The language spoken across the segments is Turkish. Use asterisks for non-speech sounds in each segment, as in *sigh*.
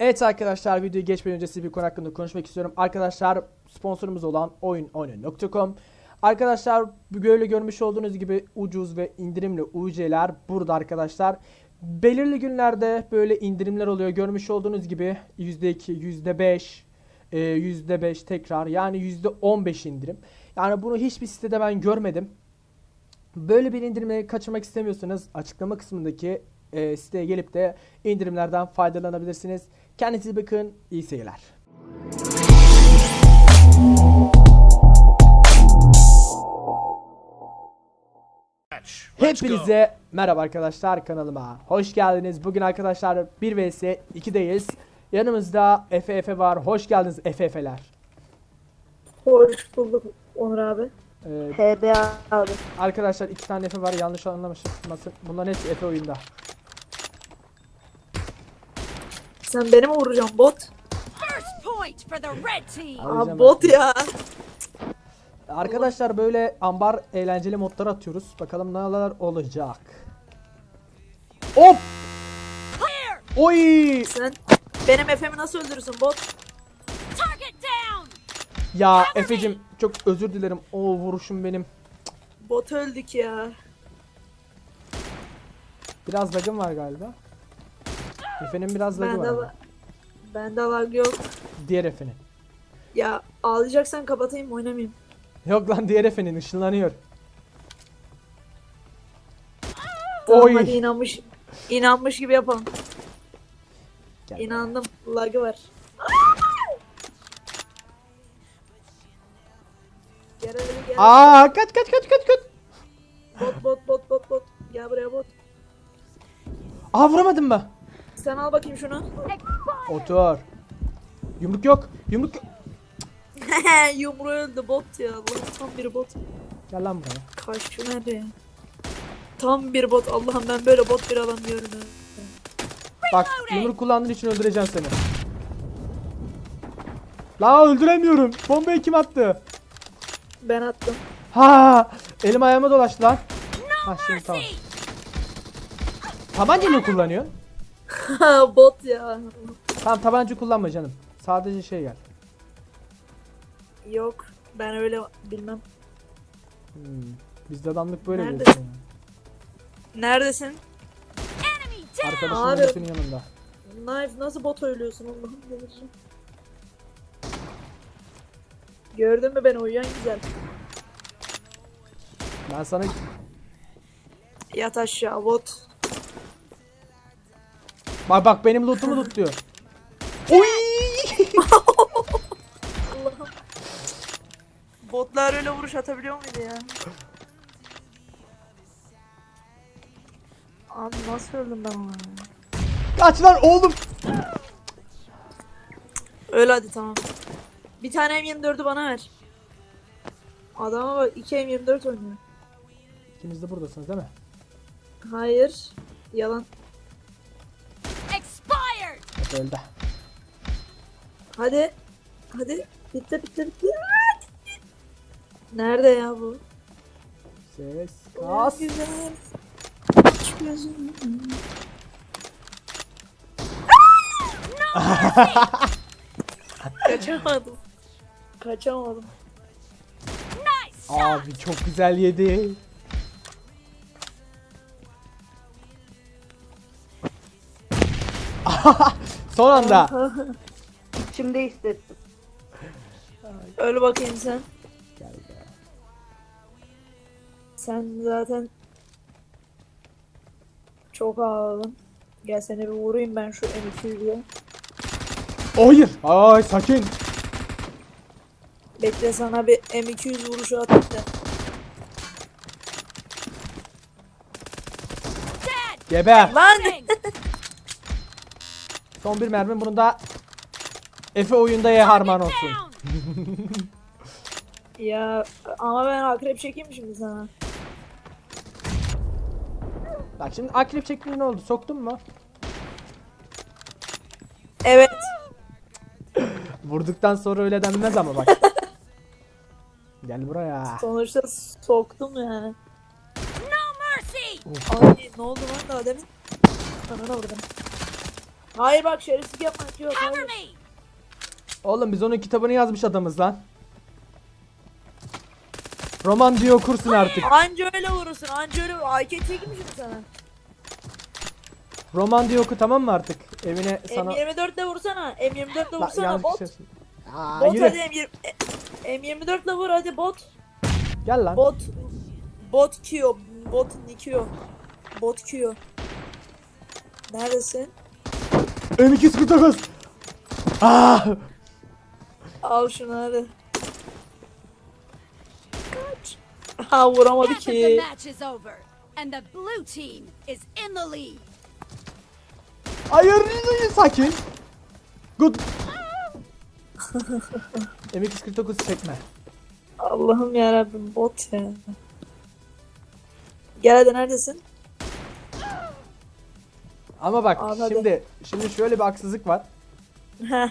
Evet arkadaşlar videoyu geçmeden önce size bir konu hakkında konuşmak istiyorum. Arkadaşlar sponsorumuz olan oyunoyun.com Arkadaşlar böyle görmüş olduğunuz gibi ucuz ve indirimli UC'ler burada arkadaşlar. Belirli günlerde böyle indirimler oluyor. Görmüş olduğunuz gibi %2, %5, e, %5 tekrar yani %15 indirim. Yani bunu hiçbir sitede ben görmedim. Böyle bir indirimi kaçırmak istemiyorsanız açıklama kısmındaki e, siteye gelip de indirimlerden faydalanabilirsiniz. Kendinize bakın. İyi seyirler. Hepinize merhaba arkadaşlar kanalıma. Hoş geldiniz. Bugün arkadaşlar 1 vs 2'deyiz. Yanımızda Efe Efe var. Hoş geldiniz Efe Efeler. Hoş bulduk Onur abi. Ee, HB abi. arkadaşlar iki tane Efe var. Yanlış anlamışım. Bunların hepsi Efe oyunda. Sen beni mi vuracaksın bot? First point for the red team. Alacağım Abi bot ya. Arkadaşlar böyle ambar eğlenceli modlar atıyoruz. Bakalım neler olacak. Hop! Oy! Sen benim Efe'mi nasıl öldürürsün bot? Target down. Ya Efe'cim çok özür dilerim. O vuruşum benim. Bot öldük ya. Biraz lagım var galiba. Efe'nin biraz lagı var. Bende ama. var. Bende lag yok. Diğer Efe'nin. Ya ağlayacaksan kapatayım oynamayayım. Yok lan diğer Efe'nin ışınlanıyor. Tamam Oy. hadi inanmış. İnanmış gibi yapalım. Gel. İnandım. Lagı var. Gel hadi gel. Aa kaç kaç kaç kaç kaç. Bot bot bot bot bot. Gel buraya bot. Aa vuramadım mı? Sen al bakayım şunu. Otur. Yumruk yok. Yumruk yok. *laughs* Yumru öldü bot ya. Tam bir bot. Gel lan buraya. Kaç şu nerede? Tam bir bot. Allah'ım ben böyle bot bir adam görmedim. Bak yumruk kullandığın için öldüreceğim seni. La öldüremiyorum. Bombayı kim attı? Ben attım. Ha, elim ayağıma dolaştı lan. Ha şimdi tamam. Tabanca mı kullanıyorsun? Bot ya. Tamam tabanca kullanma canım. Sadece şey gel. Yok. Ben öyle bilmem. Hmm. Bizde adamlık böyle bir Neredesin? şey. Neredesin? Abi. Yunus'un yanında. Knife nasıl bot ölüyorsun Allah'ım delireceğim. Gördün mü beni uyuyan güzel. Ben sana Yat aşağı bot. Bak bak benim lootumu lootluyor. Oy! Allah'ım. *laughs* Botlar öyle vuruş atabiliyor muydu ya? Abi nasıl öldüm ben ona? ya? Kaç lan oğlum. Öyle hadi tamam. Bir tane M24'ü bana ver. Adama bak 2 M24 oynuyor. İkiniz de buradasınız değil mi? Hayır. Yalan. Öldü. Hadi. Hadi. Bitti bitti bitti. Aa. Nerede ya bu? Ses. Kas. Güzel. Aç gözünü. Kaçamadım. Kaçamadım. Abi çok güzel yedi. *laughs* Son anda. *laughs* Şimdi hissettim. Öl bakayım sen. Gel be. Sen zaten çok ağladın. Gel seni bir vurayım ben şu M200'ye. Hayır. Ay sakin. Bekle sana bir M200 vuruşu atayım da. Geber. Lan! Son bir mermi. Bunun da Efe oyunda ye harman olsun. Ya ama ben akrep çekeyim şimdi sana? Bak şimdi akrep çektiğin ne oldu? Soktun mu? Evet. *laughs* Vurduktan sonra öyle denmez ama bak. *laughs* Gel buraya. Sonuçta soktum yani. No mercy. Ay ne oldu lan daha demin? Anana vurdum. Hayır bak şerefsizlik yapmak yok. Hayır. Oğlum biz onun kitabını yazmış adamız lan. Roman diye okursun artık. Anca öyle vurursun. Anca öyle vur. AK çekmişim sana. Roman diye oku tamam mı artık? Evine sana... M24 ile vursana. M24 ile vursana yanlış bot. bir şey Aa, Bot yürü. hadi M20, e- M24 ile vur hadi bot. Gel lan. Bot. Bot Q. Bot Nikio. Bot Q. Neredesin? M249. Aa! Al şunu hadi. Kaç. Ha vuramadı Half of the ki. match is over, and the blue team is in the lead. Hayır, sakin. Good. *laughs* M249 çekme. Allah'ım yarabbim bot ya. Gel hadi neredesin? Ama bak Abi hadi. şimdi şimdi şöyle bir haksızlık var. Heh.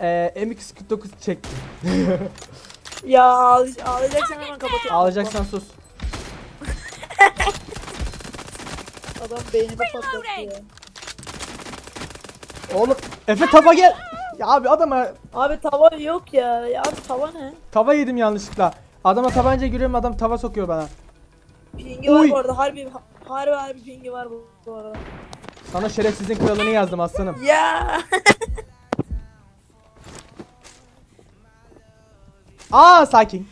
Ee, M249 çektim. *laughs* Ya ağlay- ağlayacaksan hemen kapatıyorum. Ağlayacaksan sus. *laughs* Adam beynimi patlattı ya. Oğlum Efe tava gel. Ya abi adama Abi tava yok ya. Ya abi tava ne? tava yedim yanlışlıkla. Adama tabanca giriyorum adam tava sokuyor bana. Pingi var Uy. bu arada. Harbi harbi harbi pingi var bu, bu arada. Sana şerefsizin kralını yazdım aslanım. Ya. *laughs* Aa sakin.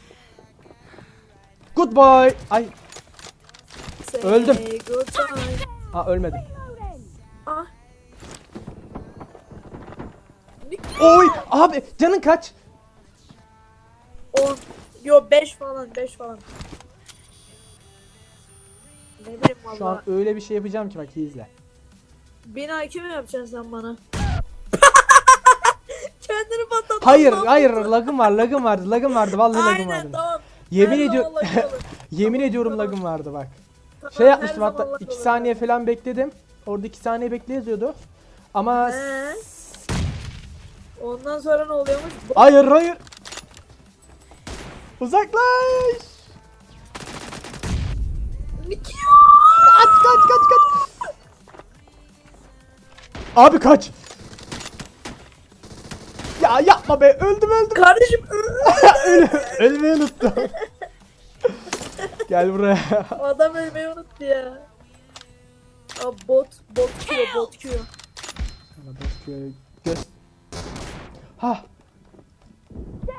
Good boy. Ay Öldüm. Aa ölmedim. Ah. Oy abi canın kaç? 10. Yo 5 falan 5 falan. Ne bileyim Şu an valla. öyle bir şey yapacağım ki bak iyi izle. 1000 IQ mi yapacaksın sen bana? *laughs* Kendini patlattın. Hayır lan. hayır lagım var lagım vardı lagım vardı vallahi lagım Aynen vardı. tamam. Yemin Her ediyorum zaman lagım olur. *laughs* yemin ediyorum lagım vardı bak. Tamam, Şey her yapmıştım zaman hatta lag 2 olur. saniye falan bekledim. Orada 2 saniye bekle yazıyordu. Ama He. Ondan sonra ne oluyormuş? Hayır hayır. Uzaklaş. Bitiyor. Abi kaç. Ya yapma be öldüm öldüm. Kardeşim *laughs* Öl ölmeyi unuttum. Gel buraya. adam ölmeyi unuttu ya. Abi bot bot Q bot Q. Sana bakıyor. Göz. Ha.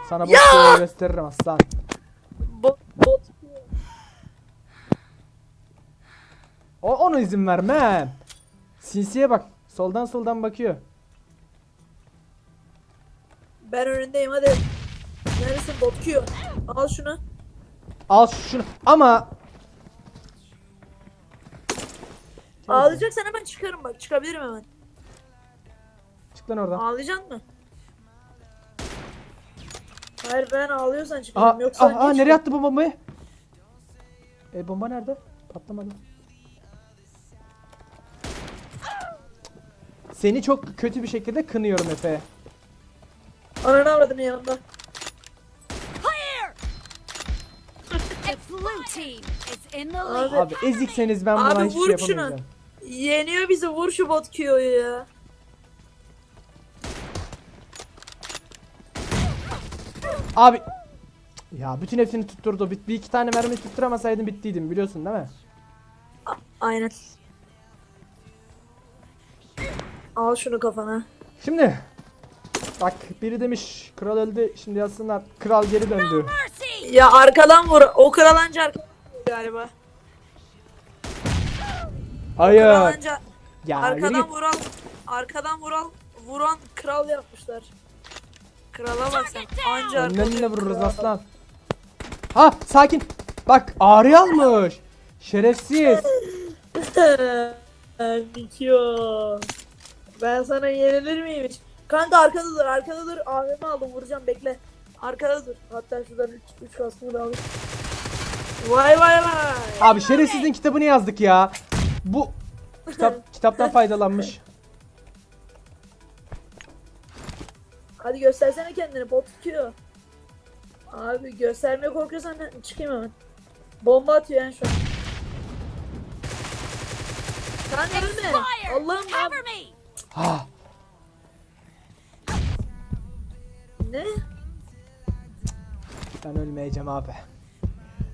Sana bakıyor gösteririm aslan. Bot bot Q. O ona izin vermem. Sinsiye bak. Soldan soldan bakıyor. Ben önündeyim hadi. Neredesin bot Q? Al şunu. Al şunu. Ama Ağlayacaksan hemen çıkarım bak çıkabilirim hemen. çık lan oradan. Ağlayacaksın mı? Hayır ben ağlıyorsan Aa, çıkarım yoksa aa, aa, nereye attı bu bombayı? E bomba nerede? Patlamadı. Seni çok kötü bir şekilde kınıyorum Efe. Ananı avradını yanımda. *laughs* Abi, Abi ezikseniz ben buna Abi hiçbir vur şey şunu. yapamayacağım. yeniyor bizi vur şu bot Q'yu ya. Abi ya bütün hepsini tutturdu. Bir, bir iki tane mermi tutturamasaydım bittiydim biliyorsun değil mi? Aynen. Al şunu kafana. Şimdi bak biri demiş kral öldü şimdi yazsınlar kral geri döndü. Ya arkadan vur. O kralanca arkadan vur galiba. Hayır. Kralanca Ya yürü arkadan git. vuran arkadan vuran vuran kral yapmışlar. Krala bak sen. Anca arkadan de vururuz kral. aslan. Ha sakin. Bak ağrı almış. Şerefsiz. *laughs* Bitiyor. Ben sana yenilir miyim hiç? Kanka arkada dur, arkada dur. AVM aldım, vuracağım bekle. Arkada dur. Hatta şuradan 3 3 kaskımı da alayım. Vay vay vay. Abi şerefsizin kitabını yazdık ya. Bu kitap *laughs* kitaptan faydalanmış. Hadi göstersene kendini, bot tutuyor. Abi göstermeye korkuyorsan ben çıkayım hemen. Bomba atıyor yani şu an. Kanka ölme. Allah'ım ya. Cover me. Ah, Ne? ben ölmeyeceğim abi.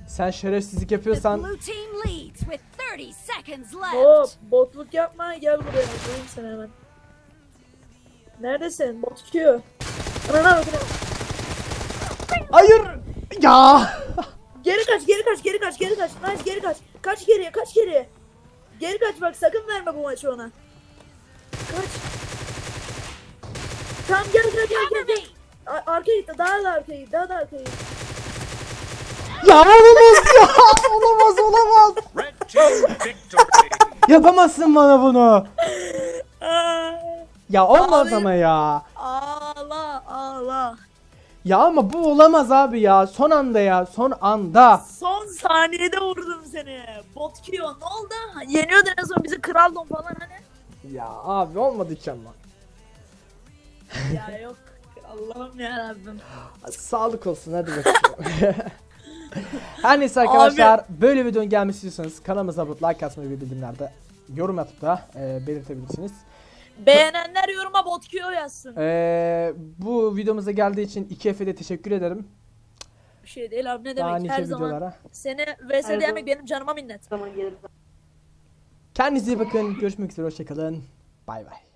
Sen şerefsizlik yapıyorsan blue team leads with 30 seconds left. Hop botluk yapma gel buraya. Vurayım seni hemen. Neredesin? Bot Q. Anana bakın. Hayır! Ya! Geri kaç, geri kaç, geri kaç, geri kaç. Nice, geri kaç. Kaç geriye, kaç geriye. Geri kaç bak sakın verme bu maçı ona. Kaç. Tamam gel gel gel gel. gel. Arkaya git, daha da arkaya git, daha da arkaya git. Ya olamaz ya! Olamaz olamaz! Yapamazsın bana bunu! Ya olmaz Abi. ama ya. Ağla, ağla. Ya ama bu olamaz abi ya. Son anda ya. Son anda. Son saniyede vurdum seni. Bot Q, ne oldu? Yeniyordun en son bizi kraldın falan hani. Ya abi olmadı hiç ama. ya yok. Allah'ım ya Rabbim. Sağlık olsun hadi bakalım. *laughs* Her neyse arkadaşlar böyle videonun gelmesi istiyorsanız kanalımıza abone like atmayı ve bildirimlerde yorum atıp da e, belirtebilirsiniz. Beğenenler yoruma bot Q yazsın. E, bu videomuza geldiği için 2F'e de teşekkür ederim. Bir şey değil abi ne Daha demek nice her zaman. videolara. Seni Her vs demek zaman. benim canıma minnet. Zaman gelir. Kendinize iyi bakın. Görüşmek üzere. Hoşçakalın. Bay bay.